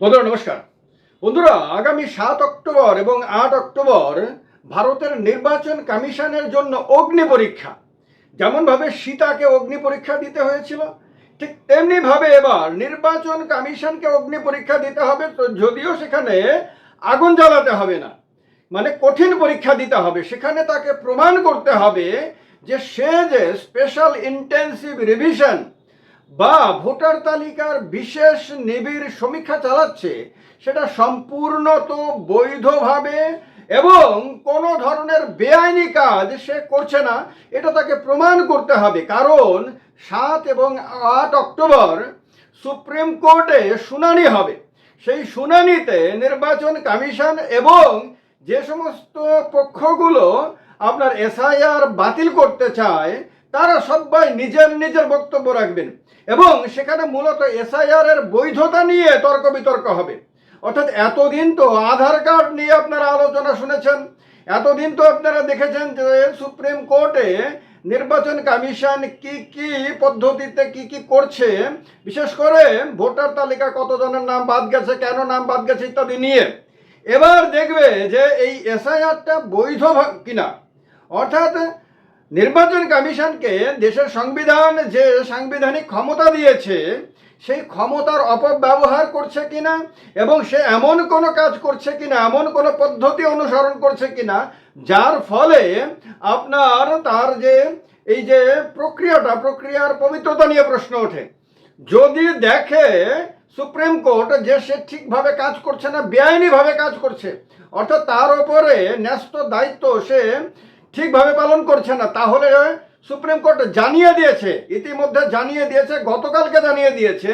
বন্ধুরা, নমস্কার। বন্ধুরা, আগামী সাত অক্টোবর এবং আট অক্টোবর ভারতের নির্বাচন কমিশনের জন্য অগ্নি পরীক্ষা। যেমনভাবে সীতাকে অগ্নি পরীক্ষা দিতে হয়েছিল, ঠিক তেমনিভাবে এবার নির্বাচন কমিশনকে অগ্নি পরীক্ষা দিতে হবে যদিও সেখানে আগুন জ্বালাতে হবে না মানে কঠিন পরীক্ষা দিতে হবে। সেখানে তাকে প্রমাণ করতে হবে যে সে যে স্পেশাল ইন্টেন্সিভ রিভিশন বা ভোটার তালিকার বিশেষ নিবিড় সমীক্ষা চালাচ্ছে, সেটা সম্পূর্ণত বৈধভাবে এবং কোনো ধরনের বেআইনি কাজ সে করছে না, এটা তাকে প্রমাণ করতে হবে। কারণ সাত এবং আট অক্টোবর সুপ্রিম কোর্টে শুনানি হবে। সেই শুনানিতে নির্বাচন কমিশন এবং যে সমস্ত পক্ষগুলো আপনার এসআইআর বাতিল করতে চায় তারা সবাই নিজের নিজের বক্তব্য রাখবেন এবং সেখানে মূলত এসআইআর এর বৈধতা নিয়ে তর্ক বিতর্ক হবে। অর্থাৎ এতদিন তো আধার কার্ড নিয়ে আপনারা আলোচনা শুনেছেন, এতদিন তো আপনারা দেখেছেন যে সুপ্রিম কোর্টে নির্বাচন কমিশন কি কি পদ্ধতিতে কি কি করছে, বিশেষ করে ভোটার তালিকা কতজনের নাম বাদ গেছে, কেন নাম বাদ গেছে ইত্যাদি নিয়ে। এবার দেখবে যে এই এসআইআরটা বৈধ কিনা? অর্থাৎ নির্বাচন কমিশনকে দেশের সংবিধান যে সাংবিধানিক ক্ষমতা দিয়েছে, সেই ক্ষমতার অপব্যবহার করছে কিনা এবং সে এমন কোনো কাজ করছে কিনা, এমন কোনো পদ্ধতি অনুসরণ করছে কিনা, যার ফলে আপনার তার যে এই যে প্রক্রিয়াটা, প্রক্রিয়ার পবিত্রতা নিয়ে প্রশ্ন ওঠে। যদি দেখে সুপ্রিম কোর্ট যে সে ঠিকভাবে কাজ করছে না, বেআইনিভাবে কাজ করছে, অর্থাৎ তার ওপরে ন্যস্ত দায়িত্ব সে ঠিকভাবে পালন করছে না, তাহলে সুপ্রিম কোর্ট জানিয়ে দিয়েছে, ইতিমধ্যে জানিয়ে দিয়েছে, গতকালকে জানিয়ে দিয়েছে,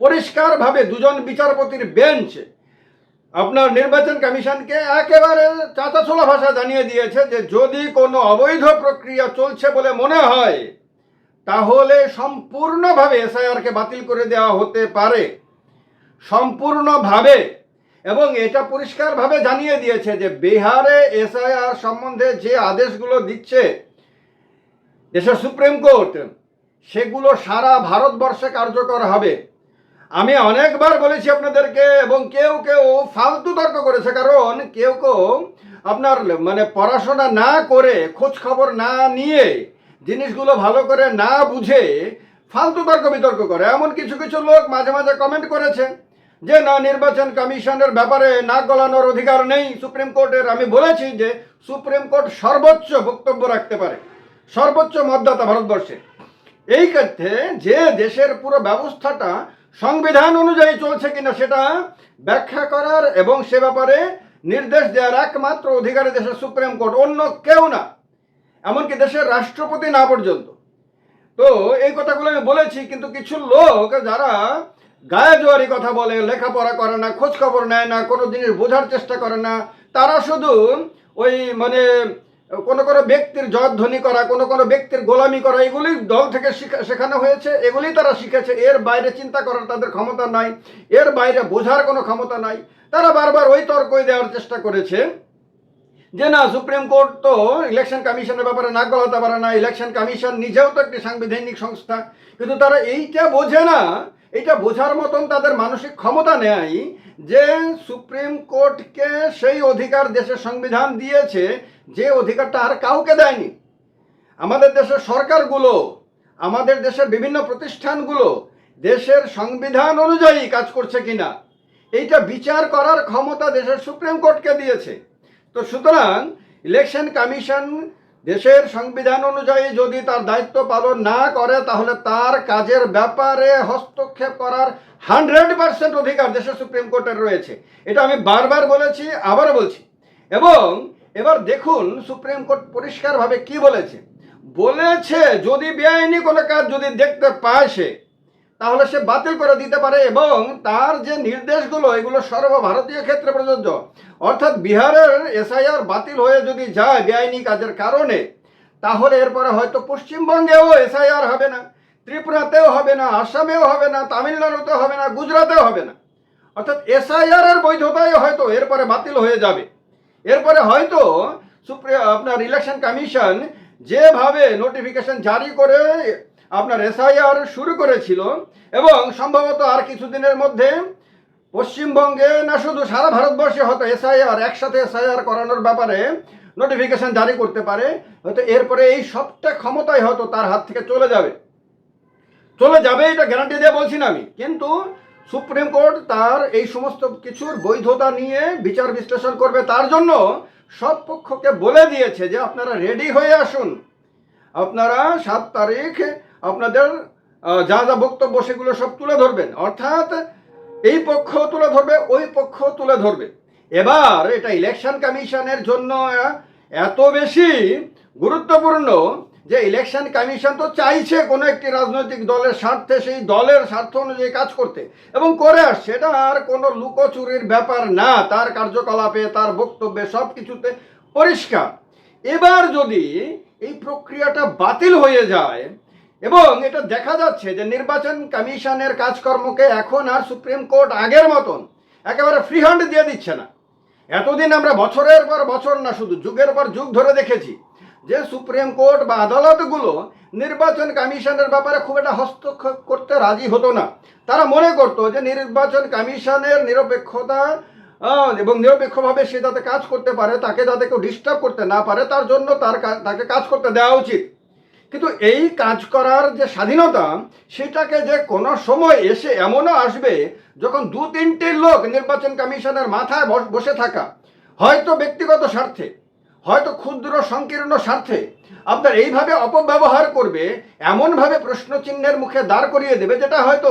পরিষ্কারভাবে দুজন বিচারপতির বেঞ্চ, আপনার নির্বাচন কমিশনকে একেবারে চাঁচাছোলা ভাষা জানিয়ে দিয়েছে যে যদি কোনো অবৈধ প্রক্রিয়া চলছে বলে মনে হয়, তাহলে সম্পূর্ণভাবে এসআইআরকে বাতিল করে দেওয়া হতে পারে। সম্পূর্ণভাবে এবং এটা পরিষ্কারভাবে জানিয়ে দিয়েছে যে বিহারে এসআইআর সম্বন্ধে যে আদেশগুলো দিচ্ছে, দেশের সুপ্রিম কোর্ট, সেগুলো সারা ভারতবর্ষে কার্যকর হবে। আমি অনেকবার বলেছি আপনাদেরকে এবং কেউ কেউ ফালতু তর্ক করেছে, কারণ কেউ কেউ আপনার মানে পড়াশোনা না করে খোঁজ খবর না নিয়ে জিনিসগুলো ভালো করে না বুঝে ফালতু তর্ক বিতর্ক করে। এমন কিছু কিছু লোক মাঝে মাঝে কমেন্ট করেছে। যে না নির্বাচন কমিশনের ব্যাপারে নাক গলানোর অধিকার নেই, সুপ্রিম কোর্টের। আমি বলেছি যে সুপ্রিম কোর্ট সর্বোচ্চ বক্তব্য রাখতে পারে। সর্বোচ্চ মতদাতা ভারতবর্ষে এই ক্ষেত্রে যে দেশের পুরো ব্যবস্থাটা সংবিধান অনুযায়ী চলছে কিনা সেটা ব্যাখ্যা করার এবং সে ব্যাপারে নির্দেশ দেওয়ার একমাত্র অধিকারী দেশের সুপ্রিম কোর্ট, অন্য কেউ না। এমনকি দেশের রাষ্ট্রপতি না পর্যন্ত। তো এই কথাগুলো আমি বলেছি, কিন্তু কিছু লোক যারা গায়ে জোয়ারি কথা বলে, লেখাপড়া করে না খোঁজ খবর নেয় না, কোনো জিনিস বোঝার চেষ্টা করে না। তারা শুধু ওই মানে কোনো কোনো ব্যক্তির জয়ধ্বনি করা, কোনো কোনো ব্যক্তির গোলামি করা এগুলি দল থেকে শিখা- শেখানো হয়েছে এগুলি তারা শিখেছে। এর বাইরে চিন্তা করার তাদের ক্ষমতা নাই, এর বাইরে বোঝার কোনো ক্ষমতা নাই। তারা বারবার ওই তর্কই দেওয়ার চেষ্টা করেছে যে, না, সুপ্রিম কোর্ট তো ইলেকশন কমিশনের ব্যাপারে নাক গলাতে পারে না, ইলেকশন কমিশন নিজেও তো একটি সাংবিধানিক সংস্থা। কিন্তু তারা এইটা বোঝে না এটা বোঝার মতন তাদের মানসিক ক্ষমতা নেয় যে সুপ্রিম কোর্টকে সেই অধিকার দেশের সংবিধান দিয়েছে, যে অধিকারটা আর কাউকে দেয়নি। আমাদের দেশের সরকারগুলো, আমাদের দেশের বিভিন্ন প্রতিষ্ঠানগুলো দেশের সংবিধান অনুযায়ী কাজ করছে কিনা, এইটা বিচার করার ক্ষমতা দেশের সুপ্রিম কোর্টকে দিয়েছে। তো সুতরাং ইলেকশন কমিশন দেশের সংবিধান অনুযায়ী যদি তার দায়িত্ব পালন না করে, তাহলে তার কাজের ব্যাপারে হস্তক্ষেপ করার হান্ড্রেড পার্সেন্ট অধিকার দেশের সুপ্রিম কোর্টের রয়েছে। এটা আমি বারবার বলেছি আবার বলছি। এবং এবার দেখুন সুপ্রিম কোর্ট পরিষ্কারভাবে কি বলেছে। বলেছে যদি বেআইনি কোনো কাজ যদি দেখতে পায় সে তাহলে সে বাতিল করে দিতে পারে এবং তার যে নির্দেশগুলো, এগুলো সর্বভারতীয় ক্ষেত্রে প্রযোজ্য। অর্থাৎ বিহারের এসআইআর বাতিল হয়ে যদি যায় বেআইনি কাজের কারণে, তাহলে এরপরে হয়তো পশ্চিমবঙ্গেও এসআইআর হবে না, ত্রিপুরাতেও হবে না, আসামেও হবে না, তামিলনাড়ুতেও হবে না, গুজরাতেও হবে না। অর্থাৎ এসআইআর এর বৈধতাই হয়তো এরপরে বাতিল হয়ে যাবে। এরপরে হয়তো সুপ্রিম আপনার ইলেকশন কমিশন যেভাবে নোটিফিকেশন জারি করে আপনার এসআইআর শুরু করেছিল এবং সম্ভবত আর কিছুদিনের মধ্যে পশ্চিমবঙ্গে না শুধু সারা ভারতবর্ষে হয়তো এসআইআর, একসাথে এসআইআর করানোর ব্যাপারে নোটিফিকেশন জারি করতে পারে, হয়তো এরপরে এই সবটা ক্ষমতাই হয়তো তার হাত থেকে চলে যাবে। চলে যাবে এটা গ্যারান্টি দিয়ে বলছি না আমি। কিন্তু সুপ্রিম কোর্ট তার এই সমস্ত কিছুর বৈধতা নিয়ে বিচার বিশ্লেষণ করবে তার জন্য সব পক্ষকে বলে দিয়েছে যে আপনারা রেডি হয়ে আসুন। আপনারা সাত তারিখ আপনাদের যা যা বক্তব্য সেগুলো সব তুলে ধরবেন। অর্থাৎ এই পক্ষ তুলে ধরবে, ওই পক্ষ তুলে ধরবে। এবার এটা ইলেকশন কমিশনের জন্য এত বেশি গুরুত্বপূর্ণ যে ইলেকশন কমিশন তো চাইছে কোনো একটি রাজনৈতিক দলের স্বার্থে, সেই দলের স্বার্থ অনুযায়ী কাজ করতে। এবং করে আসছে, এটা আর কোনো লুকোচুরির ব্যাপার না। তার কার্যকলাপে, তার বক্তব্যে সব কিছুতে পরিষ্কার। এবার যদি এই প্রক্রিয়াটা বাতিল হয়ে যায় এবং এটা দেখা যাচ্ছে যে নির্বাচন কমিশনের কাজকর্মকে এখন আর সুপ্রিম কোর্ট আগের মতন একেবারে ফ্রি হ্যান্ড দিয়ে দিচ্ছে না। এতদিন আমরা বছরের পর বছর না, শুধু যুগের পর যুগ ধরে দেখেছি যে সুপ্রিম কোর্ট বা আদালতগুলো নির্বাচন কমিশনের ব্যাপারে খুব একটা হস্তক্ষেপ করতে রাজি হতো না। তারা মনে করতো যে নির্বাচন কমিশনের নিরপেক্ষতা এবং নিরপেক্ষভাবে সে যাতে কাজ করতে পারে, তাকে যাতে কেউ ডিস্টার্ব করতে না পারে, তার জন্য তার তাকে কাজ করতে দেওয়া উচিত। কিন্তু এই কাজ করার যে স্বাধীনতা, সেটাকে যে কোনো সময় এসে এমনও আসবে যখন দু তিনটে লোক নির্বাচন কমিশনের মাথায় বসে থাকা। হয়তো ব্যক্তিগত স্বার্থে, হয়তো ক্ষুদ্র সংকীর্ণ স্বার্থে আপনার এইভাবে অপব্যবহার করবে, এমনভাবে প্রশ্নচিহ্নের মুখে দাঁড় করিয়ে দেবে যেটা হয়তো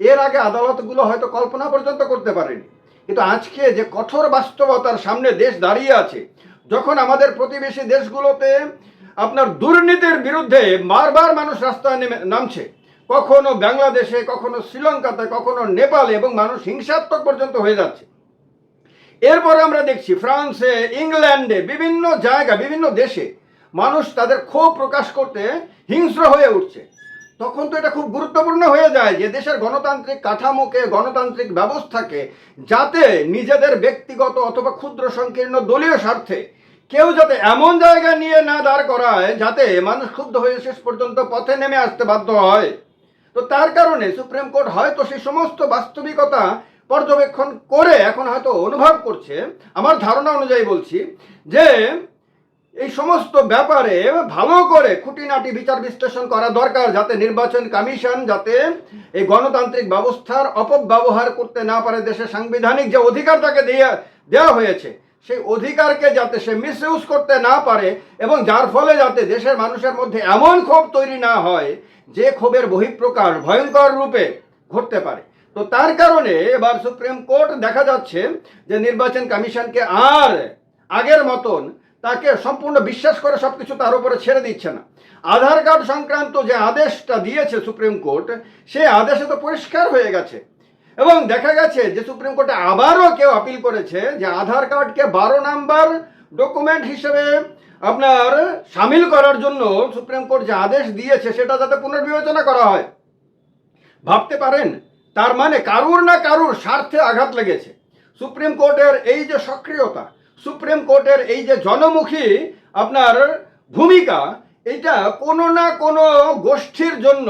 এর আগে আদালতগুলো হয়তো কল্পনা পর্যন্ত করতে পারেনি। কিন্তু আজকে যে কঠোর বাস্তবতার সামনে দেশ দাঁড়িয়ে আছে যখন আমাদের প্রতিবেশী দেশগুলোতে আপনার দুর্নীতির বিরুদ্ধে বারবার মানুষ রাস্তায় নেমে নামছে, কখনো বাংলাদেশে, কখনো শ্রীলঙ্কাতে, কখনো নেপালে এবং মানুষ হিংসাত্মক পর্যন্ত হয়ে যাচ্ছে। এরপরে আমরা দেখছি ফ্রান্সে, ইংল্যান্ডে বিভিন্ন জায়গা বিভিন্ন দেশে মানুষ তাদের ক্ষোভ প্রকাশ করতে হিংস্র হয়ে উঠছে। তখন তো এটা খুব গুরুত্বপূর্ণ হয়ে যায় যে দেশের গণতান্ত্রিক কাঠামোকে, গণতান্ত্রিক ব্যবস্থাকে যাতে নিজেদের ব্যক্তিগত অথবা ক্ষুদ্র সংকীর্ণ দলীয় স্বার্থে কেউ যাতে এমন জায়গা নিয়ে না দাঁড় করায় যাতে মানুষ ক্ষুব্ধ হয়ে শেষ পর্যন্ত পথে নেমে আসতে বাধ্য হয়। তো তার কারণে সুপ্রিম কোর্ট হয়তো সেই সমস্ত বাস্তবিকতা পর্যবেক্ষণ করে এখন হয়তো অনুভব করছে। আমার ধারণা অনুযায়ী বলছি যে এই সমস্ত ব্যাপারে ভালো করে খুঁটিনাটি বিচার বিশ্লেষণ করা দরকার যাতে নির্বাচন কমিশন যাতে এই গণতান্ত্রিক ব্যবস্থার অপব্যবহার করতে না পারে দেশের সাংবিধানিক যে অধিকার তাকে দেয়া দেওয়া হয়েছে, সেই অধিকারকে যাতে সে মিসইউজ করতে না পারে এবং যার ফলে যাতে দেশের মানুষের মধ্যে এমন ক্ষোভ তৈরি না হয় যে ক্ষোভের বহিঃপ্রকাশ ভয়ঙ্কর রূপে ঘটতে পারে। তো তার কারণে এবার সুপ্রিম কোর্ট দেখা যাচ্ছে যে নির্বাচন কমিশনকে আর আগের মতন তাকে সম্পূর্ণ বিশ্বাস করে সব কিছু তার উপরে ছেড়ে দিচ্ছে না। আধার কার্ড সংক্রান্ত যে আদেশটা দিয়েছে সুপ্রিম কোর্ট সে আদেশে তো পরিষ্কার হয়ে গেছে। এবং দেখা গেছে যে সুপ্রিম কোর্টে আবারও কেউ আপিল করেছে যে আধার কার্ডকে বারো নাম্বার ডকুমেন্ট হিসেবে আপনার সামিল করার জন্য সুপ্রিম কোর্ট যে আদেশ দিয়েছে, সেটা যাতে পুনর্বিবেচনা করা হয়। ভাবতে পারেন, তার মানে কারুর না কারুর স্বার্থে আঘাত লেগেছে। সুপ্রিম কোর্টের এই যে সক্রিয়তা সুপ্রিম কোর্টের এই যে জনমুখী আপনার ভূমিকা, এটা কোনো না কোনো গোষ্ঠীর জন্য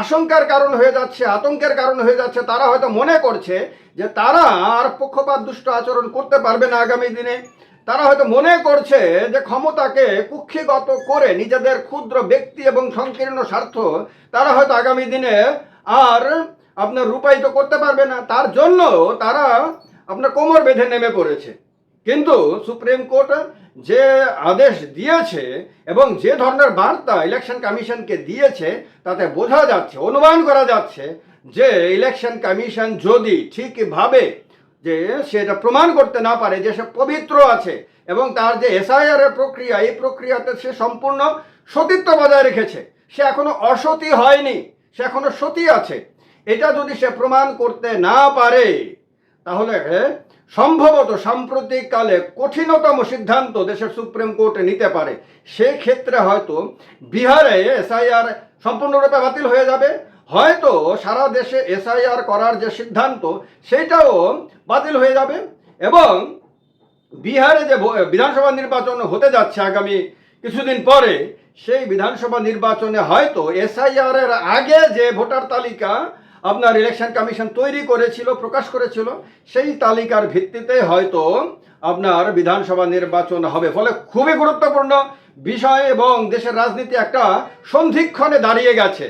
আশঙ্কার কারণ হয়ে যাচ্ছে, আতঙ্কের কারণ হয়ে যাচ্ছে। তারা হয়তো মনে করছে যে তারা আর পক্ষপাত দুষ্ট আচরণ করতে পারবে না আগামী দিনে। তারা হয়তো মনে করছে যে ক্ষমতাকে কুক্ষিগত করে নিজেদের ক্ষুদ্র ব্যক্তি এবং সংকীর্ণ স্বার্থ তারা হয়তো আগামী দিনে আর আপনার রূপায়িত করতে পারবে না। তার জন্য তারা আপনার কোমর বেঁধে নেমে পড়েছে। কিন্তু সুপ্রিম কোর্ট যে আদেশ দিয়েছে এবং যে ধরনের বার্তা ইলেকশন কমিশনকে দিয়েছে, তাতে বোঝা যাচ্ছে, অনুমান করা যাচ্ছে যে ইলেকশন কমিশন যদি ঠিকভাবে যে সেটা প্রমাণ করতে না পারে যে সে পবিত্র আছে এবং তার যে এসআইআর এর প্রক্রিয়া, এই প্রক্রিয়াতে সে সম্পূর্ণ সতীত্ব বজায় রেখেছে, সে এখনও অসতী হয়নি, সে এখনও সতী আছে। এটা যদি সে প্রমাণ করতে না পারে, তাহলে সম্ভবত সাম্প্রতিককালে কঠিনতম সিদ্ধান্ত দেশের সুপ্রিম কোর্টে নিতে পারে। সেক্ষেত্রে হয়তো বিহারে এসআইআর সম্পূর্ণরূপে বাতিল হয়ে যাবে। হয়তো সারা দেশে এসআইআর করার যে সিদ্ধান্ত সেটাও বাতিল হয়ে যাবে এবং বিহারে যে বিধানসভা নির্বাচন হতে যাচ্ছে আগামী কিছুদিন পরে, সেই বিধানসভা নির্বাচনে হয়তো এসআইআর এর আগে যে ভোটার তালিকা আপনার ইলেকশন কমিশন তৈরি করেছিল, প্রকাশ করেছিল, সেই তালিকার ভিত্তিতে হয়তো আপনার বিধানসভা নির্বাচন হবে। ফলে খুবই গুরুত্বপূর্ণ বিষয় এবং দেশের রাজনীতি একটা সন্ধিক্ষণে দাঁড়িয়ে গেছে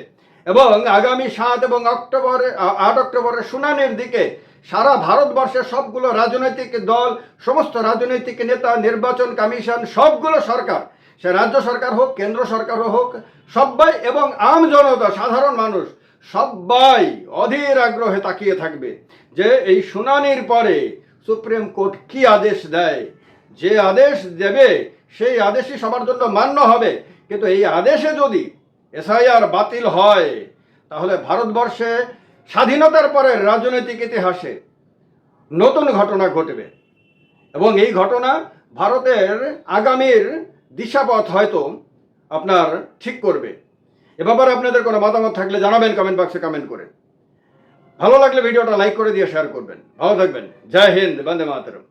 এবং আগামী সাত এবং অক্টোবরে, আট অক্টোবরের শুনানির দিকে সারা ভারতবর্ষের সবগুলো রাজনৈতিক দল, সমস্ত রাজনৈতিক নেতা, নির্বাচন কমিশন, সবগুলো সরকার, সে রাজ্য সরকার হোক, কেন্দ্র সরকার হোক, সবাই এবং আম জনতা, সাধারণ মানুষ সবাই অধীর আগ্রহে তাকিয়ে থাকবে যে এই শুনানির পরে সুপ্রিম কোর্ট কি আদেশ দেয়। যে আদেশ দেবে, সেই আদেশই সবার জন্য মান্য হবে। কিন্তু এই আদেশে যদি এসআইআর বাতিল হয়, তাহলে ভারতবর্ষে স্বাধীনতার পরে রাজনৈতিক ইতিহাসে নতুন ঘটনা ঘটবে। এবং এই ঘটনা ভারতের আগামীর দিশাপথ হয়তো আপনার ঠিক করবে। এ ব্যাপারে আপনাদের কোনো মতামত থাকলে জানাবেন কমেন্ট বক্সে কমেন্ট করে। ভালো লাগলে ভিডিওটা লাইক করে দিয়ে শেয়ার করবেন। ভালো থাকবেন। জয় হিন্দ, বন্দে মাতরম।